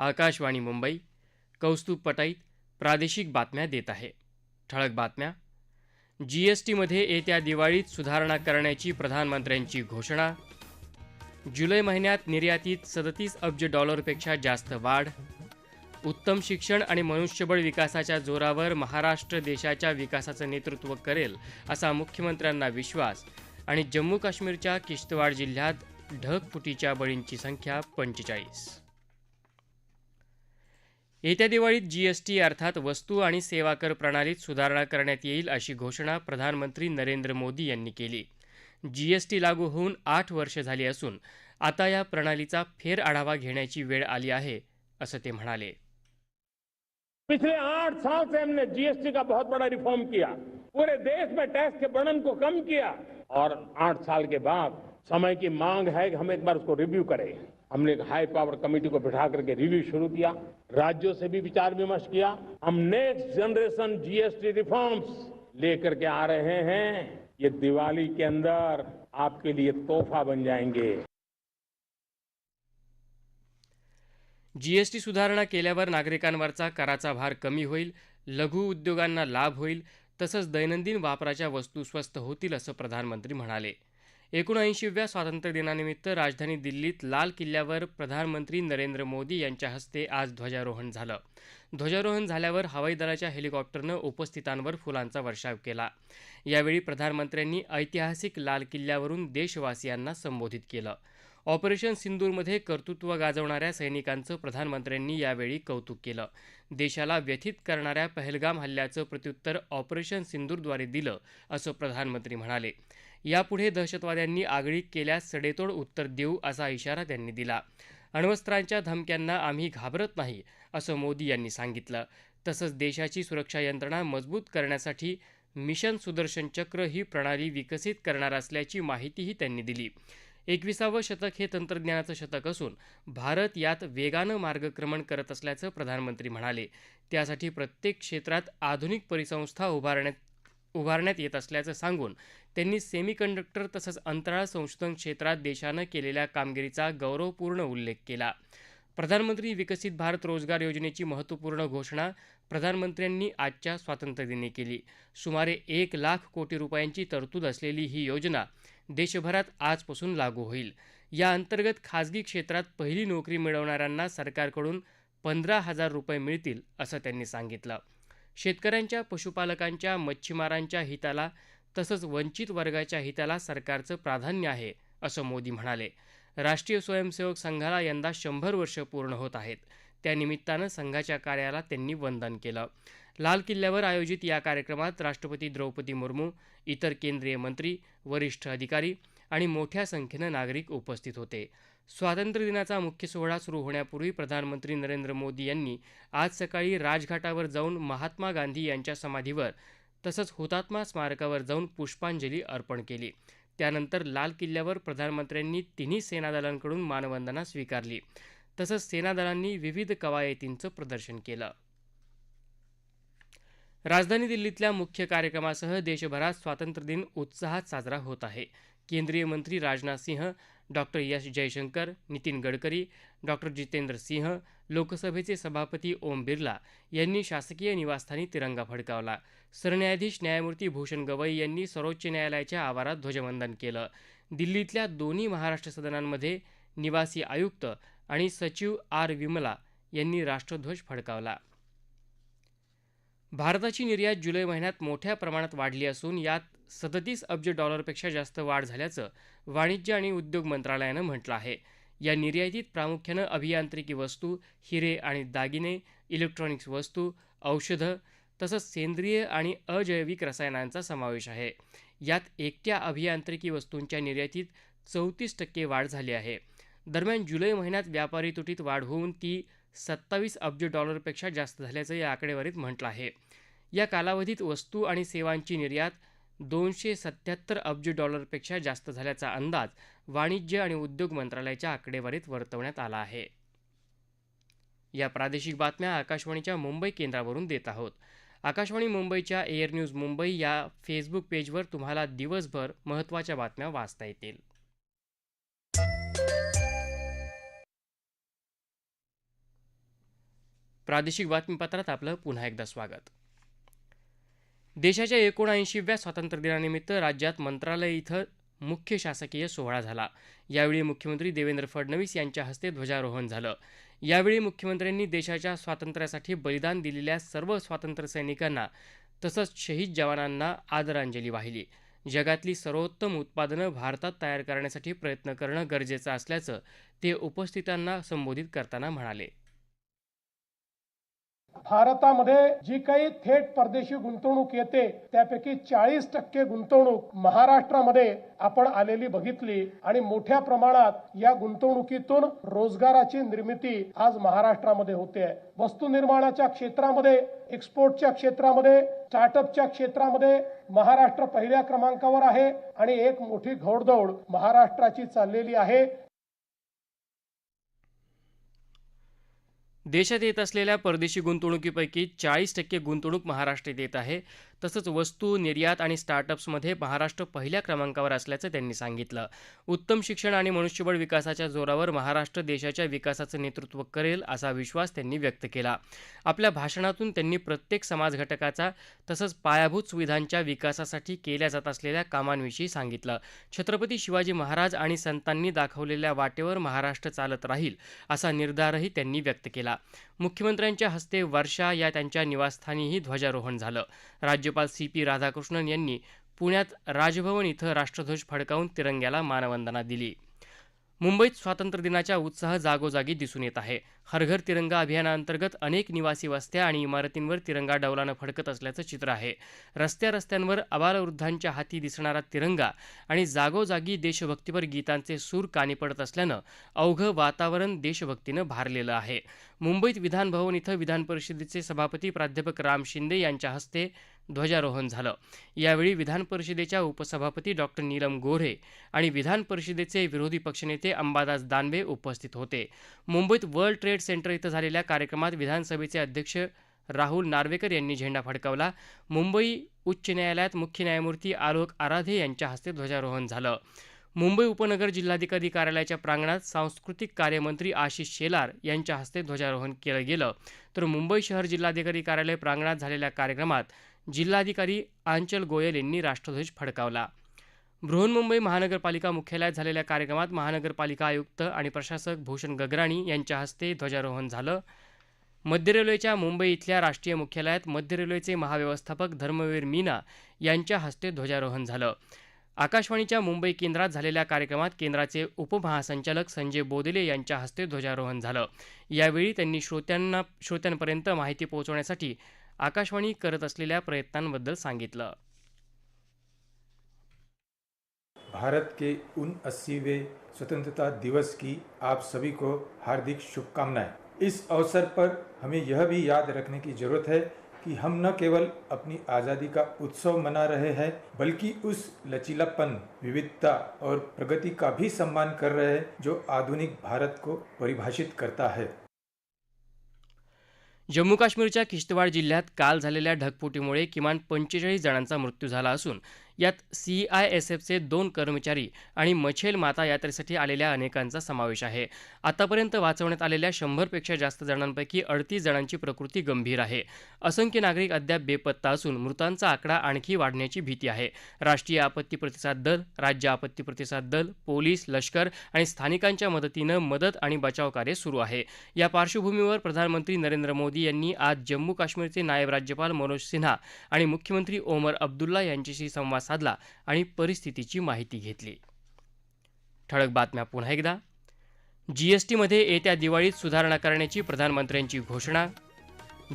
आकाशवाणी मुंबई कौस्तुभ पटाईत प्रादेशिक बातम्या देत आहे. ठळक बातम्या. जीएसटीमध्ये येत्या दिवाळीत सुधारणा करण्याची प्रधानमंत्र्यांची घोषणा. जुलै महिन्यात निर्यातीत सदतीस अब्ज डॉलरपेक्षा जास्त वाढ. उत्तम शिक्षण आणि मनुष्यबळ विकासाच्या जोरावर महाराष्ट्र देशाच्या विकासाचं नेतृत्व करेल असा मुख्यमंत्र्यांना विश्वास आणि जम्मू काश्मीरच्या किश्तवाड जिल्ह्यात ढगफुटीच्या बळींची संख्या पंचेचाळीस. येत्या दिवाळीत जीएसटी अर्थात वस्तू आणि सेवा कर प्रणालीत सुधारणा करण्यात येईल अशी घोषणा प्रधानमंत्री नरेंद्र मोदी यांनी केली. जीएसटी लागू होऊन आठ वर्ष झाली असून आता या प्रणालीचा फेर आढावा घेण्याची वेळ आली आहे असं ते म्हणाले. पिछले आठ साल से हमने जीएसटी का बहुत बड़ा रिफॉर्म किया। पूरे देश में टैक्स के बर्डन को कम किया। और आठ साल के बाद समय की मांग है कि हम एक बार उसको रिव्यू करें। हमने एक हाई पावर कमेटी को बिठा करके रिव्यू शुरू किया, राज्यों से भी विचार विमर्श किया, हम नेक्स्ट जनरेशन जीएसटी रिफॉर्म्स लेकर के आ रहे हैं। ये दिवाली के अंदर आपके लिए तोहफा बन जाएँगे। जीएसटी सुधारणा केल्यावर नागरिकांवरचा कराचा भार कमी होईल, लघु उद्योगांना लाभ होईल, तसंच दैनंदिन वापराच्या वस्तू स्वस्त होतील असं प्रधानमंत्री म्हणाले. एकोणऐंशीव्या स्वातंत्र्यदिनानिमित्त राजधानी दिल्लीत लाल किल्ल्यावर प्रधानमंत्री नरेंद्र मोदी यांच्या हस्ते आज ध्वजारोहण झालं. ध्वजारोहण झाल्यावर हवाई दलाच्या हेलिकॉप्टरनं उपस्थितांवर फुलांचा वर्षाव केला. यावेळी प्रधानमंत्र्यांनी ऐतिहासिक लाल किल्ल्यावरून देशवासियांना संबोधित केलं. ऑपरेशन सिंदूरमध्ये कर्तृत्व गाजवणाऱ्या सैनिकांचं प्रधानमंत्र्यांनी यावेळी कौतुक केलं. देशाला व्यथित करणाऱ्या पहलगाम हल्ल्याचं प्रत्युत्तर ऑपरेशन सिंदूरद्वारे दिलं असं प्रधानमंत्री म्हणाले. यापुढे दहशतवाद्यांनी आगळीक केल्यास सडेतोड उत्तर देऊ असा इशारा त्यांनी दिला. अण्वस्त्रांच्या धमक्यांना आम्ही घाबरत नाही असं मोदी यांनी सांगितलं. तसंच देशाची सुरक्षा यंत्रणा मजबूत करण्यासाठी मिशन सुदर्शन चक्र ही प्रणाली विकसित करणार असल्याची माहितीही त्यांनी दिली. एकविसावं शतक हे तंत्रज्ञानाचं शतक असून भारत यात वेगानं मार्गक्रमण करत असल्याचं प्रधानमंत्री म्हणाले. त्यासाठी प्रत्येक क्षेत्रात आधुनिक परिसंस्था उभारण्यात उभारण्यात येत असल्याचं सांगून त्यांनी सेमीकंडक्टर तसंच अंतराळ संशोधन क्षेत्रात देशानं केलेल्या कामगिरीचा गौरवपूर्ण उल्लेख केला. प्रधानमंत्री विकसित भारत रोजगार योजनेची महत्त्वपूर्ण घोषणा प्रधानमंत्र्यांनी आजच्या स्वातंत्र्यदिनी केली. सुमारे एक लाख कोटी रुपयांची तरतूद असलेली ही योजना देशभरात आजपासून लागू होईल. या अंतर्गत खाजगी क्षेत्रात पहिली नोकरी मिळवणाऱ्यांना सरकारकडून पंधरा हजार रुपये मिळतील असं त्यांनी सांगितलं. शेतकऱ्यांच्या पशुपालकांच्या मच्छीमारांच्या हिताला तसंच वंचित वर्गाच्या हिताला सरकारचं प्राधान्य आहे असं मोदी म्हणाले. राष्ट्रीय स्वयंसेवक संघाला यंदा शंभर वर्ष पूर्ण होत आहेत. त्यानिमित्तानं संघाच्या कार्याला त्यांनी वंदन केलं. लाल किल्ल्यावर आयोजित या कार्यक्रमात राष्ट्रपती द्रौपदी मुर्मू इतर केंद्रीय मंत्री वरिष्ठ अधिकारी आणि मोठ्या संख्येनं नागरिक उपस्थित होते. स्वातंत्र्यदिनाचा मुख्य सोहळा सुरू होण्यापूर्वी प्रधानमंत्री नरेंद्र मोदी यांनी आज सकाळी राजघाटावर जाऊन महात्मा गांधी यांच्या समाधीवर तसंच हुतात्मा स्मारकावर जाऊन पुष्पांजली अर्पण केली. त्यानंतर लाल किल्ल्यावर प्रधानमंत्र्यांनी तिन्ही सेनादलांकडून मानवंदना स्वीकारली. तसंच सेनादलांनी विविध कवायतींचं प्रदर्शन केलं. राजधानी दिल्लीतल्या मुख्य कार्यक्रमासह देशभरात स्वातंत्र्यदिन उत्साहात साजरा होत आहे. केंद्रीय मंत्री राजनाथ सिंह डॉक्टर यश जयशंकर नितीन गडकरी डॉक्टर जितेंद्र सिंह लोकसभेचे सभापती ओम बिर्ला यांनी शासकीय निवासस्थानी तिरंगा फडकावला. सरन्यायाधीश न्यायमूर्ती भूषण गवई यांनी सर्वोच्च न्यायालयाच्या आवारात ध्वजवंदन केलं. दिल्लीतल्या दोन्ही महाराष्ट्र सदनांमध्ये निवासी आयुक्त आणि सचिव आर विमला यांनी राष्ट्रध्वज फडकावला. भारताची निर्यात जुलै महिन्यात मोठ्या प्रमाणात वाढली असून यात सदतीस अब्ज डॉलरपेक्षा जास्त वाढ झाल्याचं वाणिज्य आणि उद्योग मंत्रालयानं म्हटलं आहे. या निर्यातीत प्रामुख्यानं अभियांत्रिकी वस्तू हिरे आणि दागिने इलेक्ट्रॉनिक्स वस्तू औषधं तसंच सेंद्रिय आणि अजैविक रसायनांचा समावेश आहे. यात एकट्या अभियांत्रिकी वस्तूंच्या निर्यातीत चौतीस टक्के वाढ झाली आहे. दरम्यान जुलै महिन्यात व्यापारी तुटीत वाढ होऊन ती सत्तावीस अब्ज डॉलरपेक्षा जास्त झाल्याचं या आकडेवारीत म्हटलं आहे. या कालावधीत वस्तू आणि सेवांची निर्यात दोनशे सत्याहत्तर अब्ज डॉलरपेक्षा जास्त झाल्याचा अंदाज वाणिज्य आणि उद्योग मंत्रालयाच्या आकडेवारीत वर्तवण्यात आला आहे. या प्रादेशिक बातम्या आकाशवाणीच्या मुंबई केंद्रावरून देत आहोत. आकाशवाणी मुंबईच्या एअर न्यूज मुंबई या फेसबुक पेजवर तुम्हाला दिवसभर महत्त्वाच्या बातम्या वाचता येतील. प्रादेशिक बातमीपत्रात आपलं पुन्हा एकदा स्वागत. देशाच्या एकोणऐंशीव्या स्वातंत्र्यदिनानिमित्त राज्यात मंत्रालय इथं मुख्य शासकीय सोहळा झाला. यावेळी मुख्यमंत्री देवेंद्र फडणवीस यांच्या हस्ते ध्वजारोहण झालं. यावेळी मुख्यमंत्र्यांनी देशाच्या स्वातंत्र्यासाठी बलिदान दिलेल्या सर्व स्वातंत्र्यसैनिकांना तसंच शहीद जवानांना आदरांजली वाहिली. जगातली सर्वोत्तम उत्पादनं भारतात तयार करण्यासाठी प्रयत्न करणं गरजेचं असल्याचं ते उपस्थितांना संबोधित करताना म्हणाले. भारतामध्ये जी काही थेट परदेशी गुंतवणूक येते त्यापैकी चाळीस टक्के गुंतवणूक महाराष्ट्रामध्ये आपण आलेली बघितली आणि मोठ्या प्रमाणात या गुंतवणुकीतून रोजगाराची निर्मिती आज महाराष्ट्रामध्ये होते. वस्तू निर्माणाच्या क्षेत्रामध्ये एक्सपोर्टच्या क्षेत्रामध्ये स्टार्टअपच्या क्षेत्रामध्ये महाराष्ट्र पहिल्या क्रमांकावर आहे आणि एक मोठी घोडदौड महाराष्ट्राची चाललेली आहे. देशात येत असलेल्या परदेशी गुंतवणुकीपैकी चाळीस टक्के गुंतवणूक महाराष्ट्रात येत आहे. तसंच वस्तू निर्यात आणि स्टार्टअप्समध्ये महाराष्ट्र पहिल्या क्रमांकावर असल्याचं त्यांनी सांगितलं. उत्तम शिक्षण आणि मनुष्यबळ विकासाच्या जोरावर महाराष्ट्र देशाच्या विकासाचं नेतृत्व करेल असा विश्वास त्यांनी व्यक्त केला. आपल्या भाषणातून त्यांनी प्रत्येक समाज घटकाचा तसंच पायाभूत सुविधांच्या विकासासाठी केल्या जात असलेल्या कामांविषयी सांगितलं. छत्रपती शिवाजी महाराज आणि संतांनी दाखवलेल्या वाटेवर महाराष्ट्र चालत राहील असा निर्धारही त्यांनी व्यक्त केला. मुख्यमंत्र्यांच्या हस्ते वर्षा या त्यांच्या निवासस्थानीही ध्वजारोहण झालं. राज्य राज्यपाल सी पी राधाकृष्णन यांनी पुण्यात राजभवन इथं राष्ट्रध्वज फडकावून तिरंग्याला मानवंदना दिली. मुंबईत स्वातंत्र्य दिनाच्या उत्साह जागोजागी दिसून येत आहे. हरघर तिरंगा अभियानाअंतर्गत अनेक निवासी वस्त्या आणि इमारतींवर तिरंगा डौलानं फडकत असल्याचं चित्र आहे. रस्त्या रस्त्यांवर अबालवृद्धांच्या हाती दिसणारा तिरंगा आणि जागोजागी देशभक्तीपर गीतांचे सूर कानी पडत असल्यानं अवघं वातावरण देशभक्तीनं भारलेलं आहे. मुंबईत विधानभवन इथं विधान परिषदेचे सभापती प्राध्यापक राम शिंदे यांच्या हस्ते ध्वजारोहण झालं. यावेळी विधान परिषदेच्या उपसभापती डॉक्टर नीलम गोऱ्हे आणि विधान परिषदेचे विरोधी पक्षनेते अंबादास दानवे उपस्थित होते. मुंबईत वर्ल्ड ट्रेड सेंटर इथं झालेल्या कार्यक्रमात विधानसभेचे अध्यक्ष राहुल नार्वेकर यांनी झेंडा फडकावला. मुंबई उच्च न्यायालयात मुख्य न्यायमूर्ती आलोक आराधे यांच्या हस्ते ध्वजारोहण झालं. मुंबई उपनगर जिल्हाधिकारी कार्यालयाच्या प्रांगणात सांस्कृतिक कार्यमंत्री आशिष शेलार यांच्या हस्ते ध्वजारोहण केलं गेलं. तर मुंबई शहर जिल्हाधिकारी कार्यालय प्रांगणात झालेल्या कार्यक्रमात जिल्हाधिकारी आंचल गोयल यांनी राष्ट्रध्वज फडकावला. बृहन्मुंबई महानगरपालिका मुख्यालयात झालेल्या कार्यक्रमात महानगरपालिका आयुक्त आणि प्रशासक भूषण गगराणी यांच्या हस्ते ध्वजारोहण झालं. मध्य रेल्वेच्या मुंबई इथल्या राष्ट्रीय मुख्यालयात मध्य रेल्वेचे महाव्यवस्थापक धर्मवीर मीना यांच्या हस्ते ध्वजारोहण झालं. आकाशवाणीच्या मुंबई केंद्रात झालेल्या कार्यक्रमात केंद्राचे उपमहासंचालक संजय बोदेले यांच्या हस्ते ध्वजारोहण झालं. यावेळी त्यांनी श्रोत्यांना श्रोत्यांपर्यंत माहिती पोहोचवण्यासाठी आकाशवाणी करत असलेल्या प्रयत्नांबद्दल सांगितलं. भारत के उन अस्सीवें स्वतंत्रता दिवस की आप सभी को हार्दिक शुभकामनाएँ। इस अवसर पर हमें यह भी याद रखने की ज़रूरत है कि हम न केवल अपनी आज़ादी का उत्सव मना रहे हैं, बल्कि उस लचीलापन, विविधता और प्रगति का भी सम्मान कर रहे हैं, जो आधुनिक भारत को परिभाषित करता है। जम्मू काश्मीरच्या किश्तवाड जिल्ह्यात काल झालेल्या ढगफुटीमुळे किमान पंचेचाळीस जणांचा मृत्यू झाला असून यात सी आय एस एफचे दोन कर्मचारी आणि मछेल माता यात्रेसाठी आलेल्या अनेकांचा समावेश आहे. आतापर्यंत वाचवण्यात आलेल्या शंभरपेक्षा जास्त जणांपैकी अडतीस जणांची प्रकृती गंभीर आहे. असंख्य नागरिक अद्याप बेपत्ता असून मृतांचा आकडा आणखी वाढण्याची भीती आहे. राष्ट्रीय आपत्ती प्रतिसाद दल राज्य आपत्ती प्रतिसाद दल पोलीस लष्कर आणि स्थानिकांच्या मदतीनं मदत आणि बचाव कार्य सुरू आहे. या पार्श्वभूमीवर प्रधानमंत्री नरेंद्र मोदी यांनी आज जम्मू काश्मीरचे नायब राज्यपाल मनोज सिन्हा आणि मुख्यमंत्री ओमर अब्दुल्ला यांच्याशी संवाद साधला आणि परिस्थितीची माहिती घेतली. ठळक बातम्या पुन्हा एकदा. जीएसटीमध्ये येत्या दिवाळीत सुधारणा करण्याची प्रधानमंत्र्यांची घोषणा.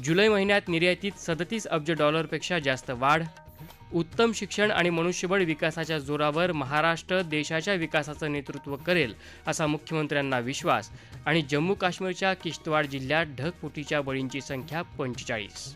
जुलै महिन्यात निर्यातीत सदतीस अब्ज डॉलरपेक्षा जास्त वाढ. उत्तम शिक्षण आणि मनुष्यबळ विकासाच्या जोरावर महाराष्ट्र देशाच्या विकासाचं नेतृत्व करेल असा मुख्यमंत्र्यांना विश्वास. आणि जम्मू काश्मीरच्या किश्तवाड जिल्ह्यात ढगफुटीच्या बळींची संख्या पंचेचाळीस.